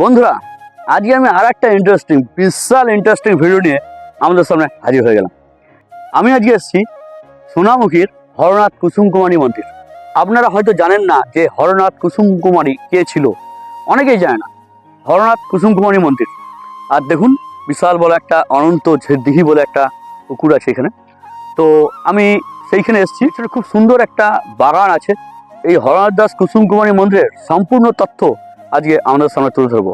বন্ধুরা, আজকে আমি আর একটা ইন্টারেস্টিং বিশাল ইন্টারেস্টিং ভিডিও নিয়ে আমাদের সামনে হাজির হয়ে গেলাম। আমি আজকে এসেছি সোনামুখীর হরনাথ কুসুম কুমারী মন্দির। আপনারা হয়তো জানেন না যে হরনাথ কুসুম কুমারী কে ছিল। অনেকেই জানে না, হরনাথ কুসুম কুমারী মন্দির। আর দেখুন, বিশাল বলে একটা অনন্ত দিঘি বলে একটা পুকুর আছে এখানে। তো আমি সেইখানে এসেছি সেটা খুব সুন্দর একটা বাগান আছে। এই হরনাথ দাস কুসুম কুমারী মন্দিরের সম্পূর্ণ তথ্য আজকে আমাদের সামনে তুলে ধরবো।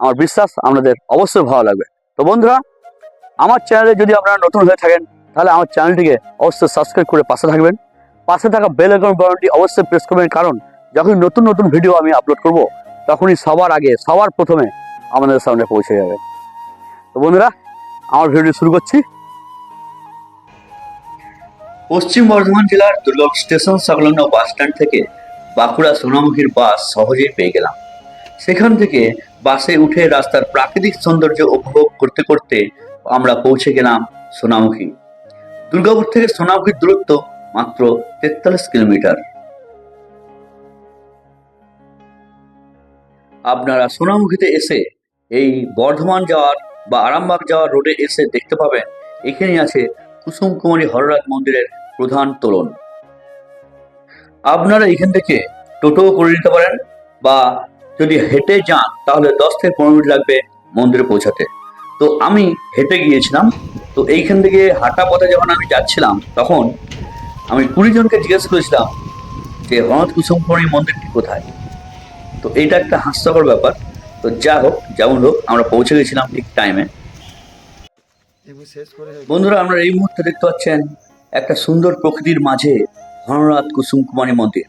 আমার বিশ্বাস আপনাদের অবশ্যই ভালো লাগবে। তো বন্ধুরা, আমার চ্যানেলে যদি আপনারা নতুন হয়ে থাকেন, তাহলে আমার চ্যানেলটিকে অবশ্যই সাবস্ক্রাইব করে পাশে থাকবেন। পাশে থাকা বেল আইকন বাটনটি অবশ্যই প্রেস করবেন, কারণ যখন নতুন নতুন ভিডিও আমি আপলোড করব, তখনই সবার আগে, সবার প্রথমে আমাদের সামনে পৌঁছে যাবে। তো বন্ধুরা, আমার ভিডিও শুরু করছি। পশ্চিম বর্ধমান জেলার দুর্লভ স্টেশন সংলগ্ন বাস স্ট্যান্ড থেকে বাঁকুড়া সোনামুখীর বাস সহজেই পেয়ে গেলাম। সেখান থেকে বাসে উঠে রাস্তার প্রাকৃতিক সৌন্দর্য উপভোগ করতে করতে আমরা পৌঁছে গেলাম সোনামুখী। দুর্গাপুর থেকে সোনামুখীর দূরত্ব মাত্র তেতাল্লিশ কিলোমিটার। আপনারা সোনামুখীতে এসে এই বর্ধমান যাওয়ার বা আরামবাগ যাওয়ার রোডে এসে দেখতে পাবেন, এখানেই আছে কুসুম কুমারী হররাজ মন্দিরের প্রধান তোলন। আপনারা এখান থেকে টোটো করে নিতে পারেন বা যদি হেঁটে যান, তাহলে দশ থেকে পনেরো মিনিট লাগবে মন্দিরে পৌঁছাতে। তো আমি হেঁটে গিয়েছিলাম, তো এইখান থেকে হাঁটা পথে যখন আমি যাচ্ছিলাম, তখন আমি কুড়ি জনকে জিজ্ঞেস করেছিলাম যে, হরনাথ কুসুম কুমারী মন্দিরটি কোথায়? তো এইটা একটা হাস্যকর ব্যাপার। তো যা হোক, যেমন হোক, আমরা পৌঁছে গেছিলাম ঠিক টাইমে বন্ধুরা আমরা এই মুহূর্তে দেখতে পাচ্ছেন একটা সুন্দর প্রকৃতির মাঝে হরনাথ কুসুম কুমারী মন্দির।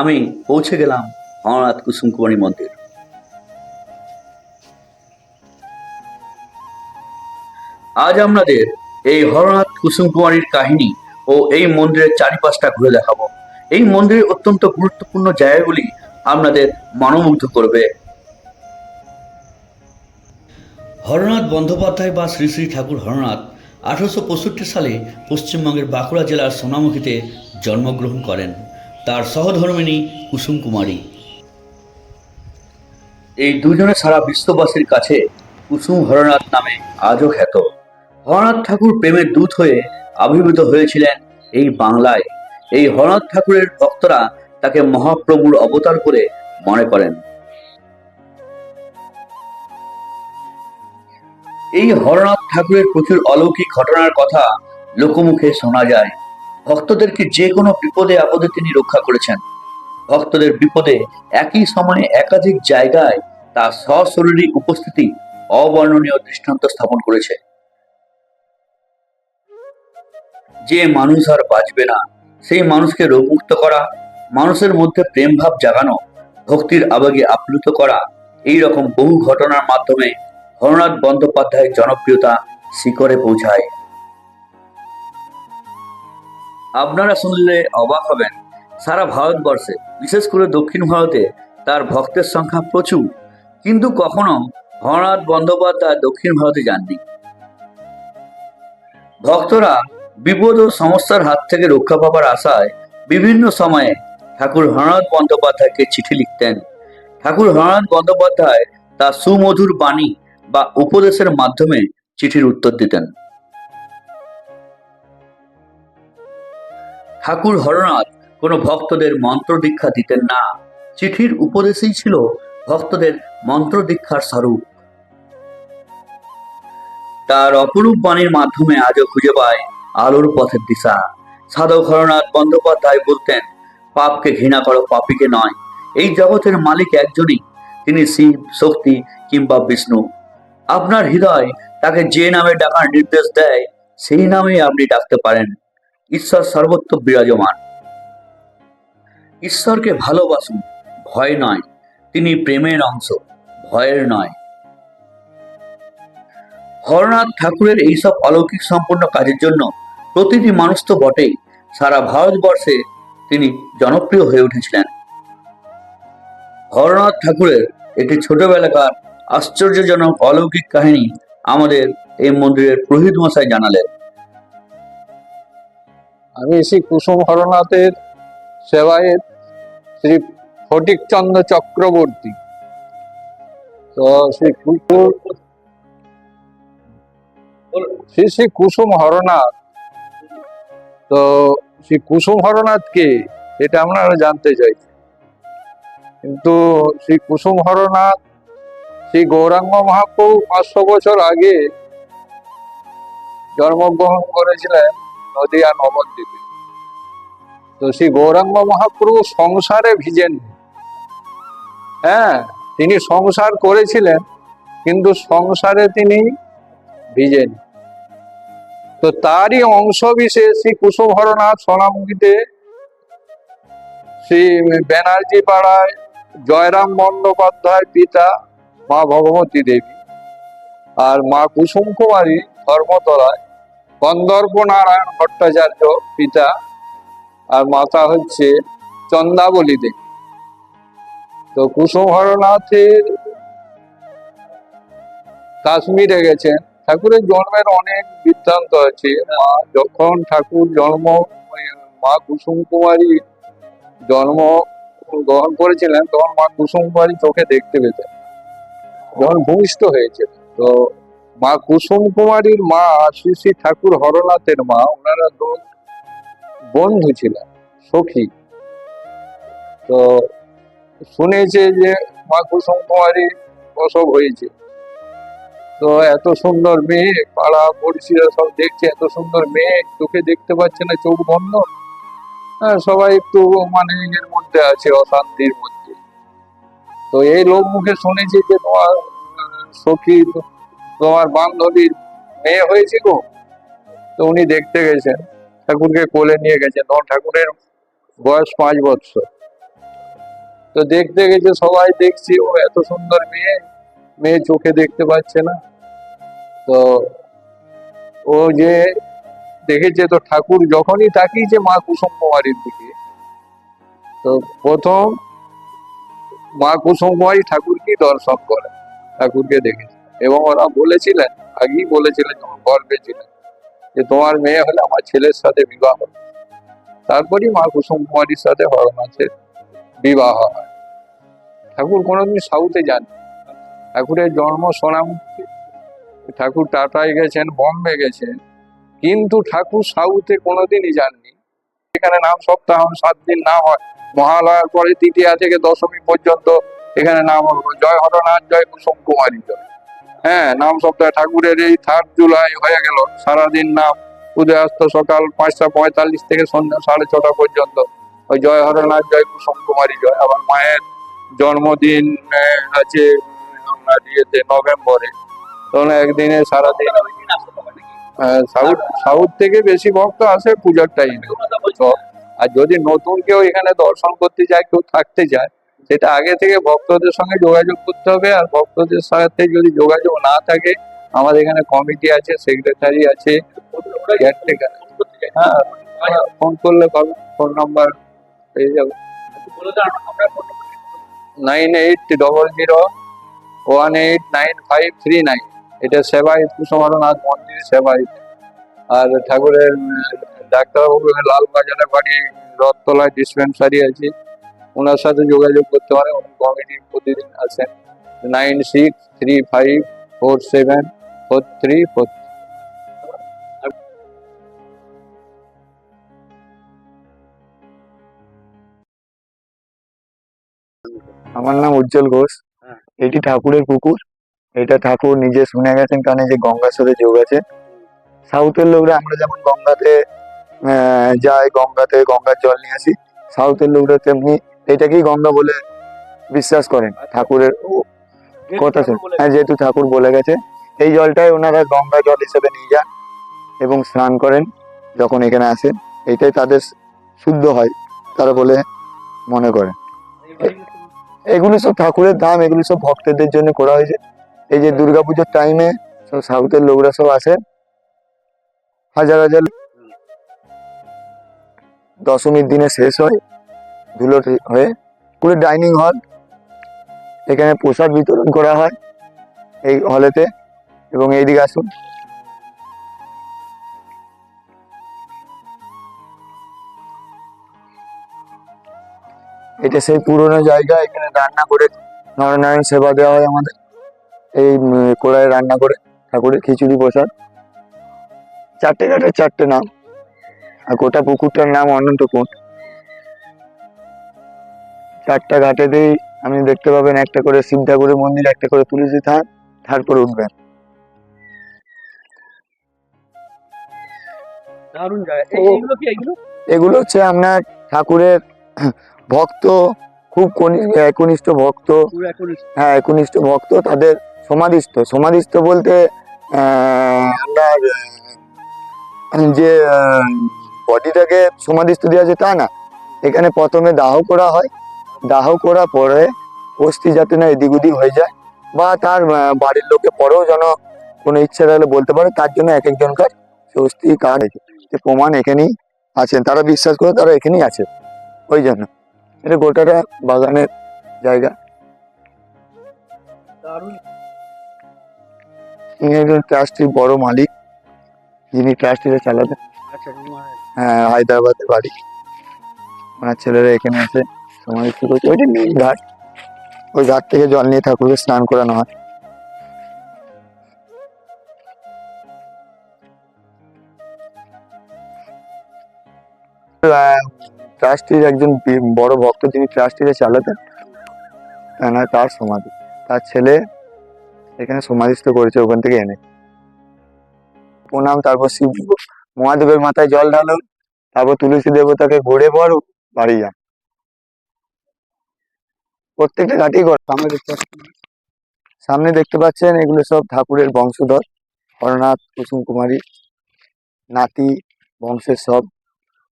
আমি পৌঁছে গেলাম হরনাথ কুসুম কুমারী মন্দির। আজ আমাদের এই হরনাথ কুসুম কুমারীর কাহিনী ও এই মন্দিরের চারিপাশটা ঘুরে দেখাবো। এই মন্দিরের অত্যন্ত গুরুত্বপূর্ণ জায়গাগুলি আপনাদের মনোমুগ্ধ করবে। হরনাথ বন্দ্যোপাধ্যায় বা শ্রী শ্রী ঠাকুর হরনাথ আঠারোশো পঁয়ষট্টি সালে পশ্চিমবঙ্গের বাঁকুড়া জেলার সোনামুখীতে জন্মগ্রহণ করেন। তার সহধর্মিণী কুসুম কুমারী এই দুজনে সারা বিশ্ববাসীর কাছে কুসুম হরনাথ নামে আজও খ্যাত। হরনাথ ঠাকুর প্রেমের দূত হয়ে আবির্ভূত হয়েছিলেন এই বাংলায়। এই হরনাথ ঠাকুরের ভক্তরা তাকে মহাপ্রভুর অবতার করে মনে করেন। এই হরনাথ ঠাকুরের প্রচুর অলৌকিক ঘটনার কথা লোকমুখে শোনা যায়। ভক্তদেরকে যে কোনো বিপদে আপদে তিনি রক্ষা করেছেন। ভক্তদের বিপদে একই সময়ে একাধিক জায়গায় তার সশরীরী উপস্থিতি অবর্ণনীয় দৃষ্টান্ত স্থাপন করেছে। যে মানুষ আর বাঁচবে না, সেই মানুষকে রোগমুক্ত করা, মানুষের মধ্যে প্রেম ভাব জাগানো, ভক্তির আবেগে আপ্লুত করা, এই রকম বহু ঘটনার মাধ্যমে হরনাথ বন্দ্যোপাধ্যায়ের জনপ্রিয়তা শিখরে পৌঁছায়। আপনারা শুনলে অবাক হবেন, সারা ভারতবর্ষে, বিশেষ করে দক্ষিণ ভারতে, তার ভক্তের সংখ্যা প্রচুর। কিন্তু কখনো হরনাথ বন্দ্যোপাধ্যায় দক্ষিণ ভারতে যাননি। ভক্তরা বিপদ ও সমস্যার হাত থেকে রক্ষা পাবার আশায় বিভিন্ন সময়ে ঠাকুর হরনাথ বন্দ্যোপাধ্যায়কে চিঠি লিখতেন। ঠাকুর হরনাথ বন্দ্যোপাধ্যায় তার সুমধুর বাণী বা উপদেশের মাধ্যমে চিঠির উত্তর দিতেন। ঠাকুর হরনাথ কোনো ভক্তদের মন্ত্র দীক্ষা দিতেন না। চিঠির উপদেশেই ছিল ভক্তদের মন্ত্র দীক্ষার স্বরূপ। তার অপরূপ বাণীর মাধ্যমে আজও খুঁজে পায় আলোর পথের দিশা। সাধক হরনাথ বন্দ্যোপাধ্যায় বলতেন, পাপকে ঘৃণা করো, পাপীকে নয়। এই জগতের মালিক একজনই, তিনি শিব, শক্তি কিংবা বিষ্ণু। আপনার হৃদয় তাকে যে নামে ডাকার নির্দেশ দেয়, সেই নামেই আপনি ডাকতে পারেন। ঈশ্বর সর্বত্র বিরাজমান। ঈশ্বরকে ভালোবাসুন, ভয় নয়। তিনি প্রেমের অংশ, ভয়ের নয়। হরনাথ ঠাকুরের এইসব অলৌকিক সম্পন্ন কাজের জন্য প্রতিটি মানুষ তো বটেই, সারা ভারতবর্ষে তিনি জনপ্রিয় হয়ে উঠেছিলেন। হরনাথ ঠাকুরের একটি ছোটবেলাকার আশ্চর্যজনক অলৌকিক কাহিনী আমাদের এই মন্দিরের পুরোহিত মশাই জানালেন। আমি শ্রী কুসুম হরনাথের সেবায়েত শ্রী ফটিকচন্দ্র চক্রবর্তী। তো শ্রী কুকুর শ্রী শ্রী কুসুম হরনাথ। তো শ্রী কুসুম হরনাথ কে? এটা আপনারা জানতে চাইছেন কিন্তু শ্রী কুসুম হরনাথ শ্রী গৌরাঙ্গ মহাপ্রভু পাঁচশো বছর আগে জন্মগ্রহণ করেছিলেন নদিয়া নবদ্বীপে। তো শ্রী গৌরাঙ্গ মহাপ্রভু সংসারে ভিজেন হ্যাঁ তিনি সংসার করেছিলেন, কিন্তু সংসারে তিনি ভিজেন। তো তারই অংশ বিশেষ শ্রী কুসুম হরনাথ সোনামুখীতে শ্রী ব্যানার্জি পাড়ায় জয়রাম বন্দ্যোপাধ্যায় পিতা মা ভগবতী দেবী আর মা কুসুম কুমারী ধর্মতলায় কন্দর্প নারায়ণ ভট্টাচার্য পিতা আর মাতা হচ্ছে চন্দাবলী দেবী। তো কুসুম হরনাথের কাশ্মীরে গেছেন। ঠাকুরের জন্মের অনেক বৃত্তান্ত আছে। মা, যখন ঠাকুর জন্ম, মা কুসুম কুমারী জন্ম গ্রহণ করেছিলেন, তখন মা কুসুম কুমারী চোখে দেখতে পেতেন। যখন ভূমিষ্ঠ হয়েছে তো মা কুসুম কুমারীর মা শ্রী শ্রী ঠাকুর হরনাথের মা, ওনারা দু বন্ধু ছিলেন, সখী। তো শুনেছে যে মা কুসুম কুমারী প্রসব হয়েছে। তো এত সুন্দর মেয়ে, পাড়া পড়শিরা সব দেখছে, এত সুন্দর মেয়ে, চোখে দেখতে পাচ্ছে না, চোখ বন্ধ। হ্যাঁ সবাই একটু মানে এর মধ্যে আছে, অশান্তির মধ্যে। তো এই লোক মুখে শুনেছি যে তোমার সখী, তোমার বান্ধবীর মেয়ে হয়েছে গো। তো উনি দেখতে গেছেন, ঠাকুরকে কোলে নিয়ে গেছেন। তখন ঠাকুরের বয়স পাঁচ বৎসর। তো দেখতে গেছে, সবাই দেখছি। ও এত সুন্দর মেয়ে মেয়ে চোখে দেখতে পাচ্ছে না। তো ও যে দেখেছে, তো ঠাকুর যখনই তাকিয়েছে, মা কুসুম কুমারীর দিকে। তো প্রথম মা কুসুম কুমারী ঠাকুরকে দর্শন করে, ঠাকুরকে দেখেছে। এবং ওরা বলেছিলেন, আগেই বলেছিলেন, যখন গর্বে ছিলেন যে তোমার মেয়ে হলে আমার ছেলের সাথে বিবাহ। তারপরই মা কুসুম কুমারীর সাথে হরনাথের বিবাহ হয়। ঠাকুর কোনোদিন সাউথে যান। ঠাকুরের জন্ম সোনামুখী। ঠাকুর টাটায় গেছেন, বম্বে গেছেন। কিন্তু ঠাকুর সাউথে কোনোদিনই যাননি। এখানে নাম সপ্তাহ, সাত দিন না হয়। মহালয়ার পরে তৃতীয়া থেকে দশমী পর্যন্ত এখানে নাম জয় হরনাথ, জয় কুসুম কুমারী জয়। হ্যাঁ নাম সপ্তাহে। ঠাকুরের এই থার্ড জুলাই হয়ে গেল। সারাদিন নাম। উদয়াস্ত সকাল পাঁচটা পঁয়তাল্লিশ থেকে সন্ধ্যা সাড়ে ছটা পর্যন্ত। ওই জয় হরনাথ, জয় কুসুম কুমারী জয়। আবার মায়ের জন্মদিন আছে নভেম্বরে। তখন একদিনে সারাদিন সাউথ সাউথ থেকে বেশি ভক্ত আসে পূজার টাইমে আর যদি নতুন কেউ এখানে দর্শন করতে যায়, কেউ থাকতে যায়, সেটা আগে থেকে ভক্তদের সঙ্গে যোগাযোগ করতে হবে। আর ভক্তদের সাথে যদি যোগাযোগ না থাকে, আমাদের এখানে কমিটি আছে সেক্রেটারি আছে হ্যাঁ ফোন করলে পাবে ফোন নাম্বার পেয়ে যাবে। Nine eight double zero one eight nine five three nine. এটা সেবায়ত কুসুমারনাথ মন্দির সেবায়ত আর ঠাকুরের ডাক্তারবাবু লালবাজারে বাড়ি, রথতলায় ডিসপেন্সারি আছে। ওনার সাথে যোগাযোগ করতে পারে উনি কমিটি প্রতিদিন আছেন nine six three five four seven four three four আমার নাম উজ্জ্বল ঘোষ। হ্যাঁ। এটি ঠাকুরের পুকুর। এটা ঠাকুর নিজে শুনে গেছেন কারণ যে গঙ্গার সাথে যোগ আছে। সাউথের লোকরা আমরা যেমন গঙ্গাতে যাই গঙ্গাতে গঙ্গার জল নিয়ে আসি সাউথের লোকরা তেমনি এটাকেই গঙ্গা বলে বিশ্বাস করেন ঠাকুরের কথা শুন। হ্যাঁ যেহেতু ঠাকুর বলে গেছে এই জলটাই ওনারা গঙ্গা জল হিসেবে নিয়ে যান এবং স্নান করেন যখন এখানে আসেন। এটাই তাদের শুদ্ধ হয় তারা বলে মনে করেন। এগুলো সব ঠাকুরের দাম, এগুলো সব ভক্তদের জন্য করা হয়েছে। এই যে দুর্গাপুজোর টাইমে সব সাউথের লোকরা সব আসে। হাজার হাজার দশমীর দিনে শেষ হয় ধুলো হয়ে পুরো ডাইনিং হল এখানে প্রসাদ বিতরণ করা হয় এই হলেতে এবং এইদিকে আসুন। এটা সেই পুরোনো জায়গা এখানে রান্না করে নরনারায়ণ সেবা দেওয়া হয় আমাদের। এই উম, কড়াইয়ে রান্না করে ঠাকুরের খিচুড়ি প্রসাদ। চারটে ঘাটের চারটে নাম। আর গোটা পুকুরটার নাম অনন্তকুণ্ড চারটা ঘাটেতেই আপনি দেখতে পাবেন একটা করে শিব ঠাকুরের মন্দির একটা করে তুলসী থান তারপরে উঠবেন। এগুলো হচ্ছে আপনার ঠাকুরের ভক্ত খুব কনি- একনিষ্ঠ ভক্ত। হ্যাঁ একনিষ্ঠ ভক্ত তাদের সমাধিস্থ। সমাধিস্থ বলতে যে বডিটাকে সমাধিস্থ দেওয়া আছে তা না। এখানে প্রথমে দাহ করা হয়। দাহ করা পরে অস্থি যাতে না এদিক ওদিক হয়ে যায় বা তার বাড়ির লোকে পরেও যেন কোনো ইচ্ছা থাকলে বলতে পারে তার জন্য এক একজনকার সে অস্থি যে প্রমাণ এখানেই আছেন তারা বিশ্বাস করে তারা এখানেই আছে। ওই জন্য। এটা গোটাটা বাগানের জায়গা। ইনি একজন ট্রাস্টির বড় মালিক। যিনি ট্রাস্টিটা চালাতেন। আচ্ছা হ্যাঁ হায়দ্রাবাদে বাড়ি। ওনার ছেলেরা এখানে এসে সমাধিস্থ করছে ওইটা মেন ঘাট। ওই ঘাট থেকে জল নিয়ে ঠাকুরকে স্নান করানো হয়। ট্রাস্টির একজন বড় ভক্ত যিনি ট্রাস্টিটা চালাতেন না তার সমাধি। তার ছেলে এখানে সমাধিস্থ করেছে, ওখান থেকে এনে। প্রণাম, তারপর শিব, মহাদেবের মাথায় জল ঢালো, তারপর তুলসী দেবতাকে ঘুরে পড়ো বাড়ি যান প্রত্যেকটা ঘাটেই ঘর, সামনে দেখতে সামনে দেখতে পাচ্ছেন, এগুলো সব ঠাকুরের বংশধর, হরনাথ, কুসুম কুমারী, নাতি, বংশের সব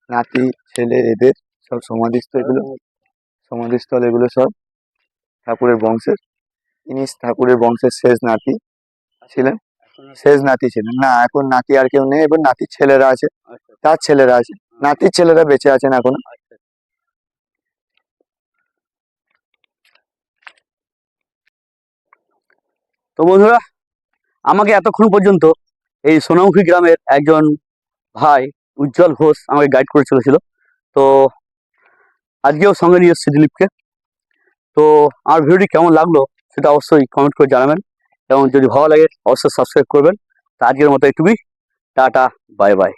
নাতি ছেলে এদের সব সমাধিস্থ এগুলো সমাধিস্থল এগুলো সব ঠাকুরের বংশের। ইনি ঠাকুরের বংশের শেষ নাতি ছিলেন। শেষ নাতি ছিলেন। না এখন নাতি আর কেউ নেই। এবার নাতির ছেলেরা আছে। আচ্ছা। তার ছেলেরা আছে। নাতির ছেলেরা বেঁচে আছেন এখনও। আচ্ছা। তো বন্ধুরা আমাকে এতক্ষণ পর্যন্ত এই সোনামুখী গ্রামের একজন ভাই উজ্জ্বল ঘোষ আমাকে গাইড করে চলেছিল তো আজকেও সঙ্গে নিয়ে এসেছি দিলীপকে। তো আমার ভিডিওটি কেমন লাগল সেটা অবশ্যই কমেন্ট করে জানাবেন এবং যদি ভালো লাগে অবশ্যই সাবস্ক্রাইব করবেন। তো আজকের মতো একটুকুই টাটা বাই বাই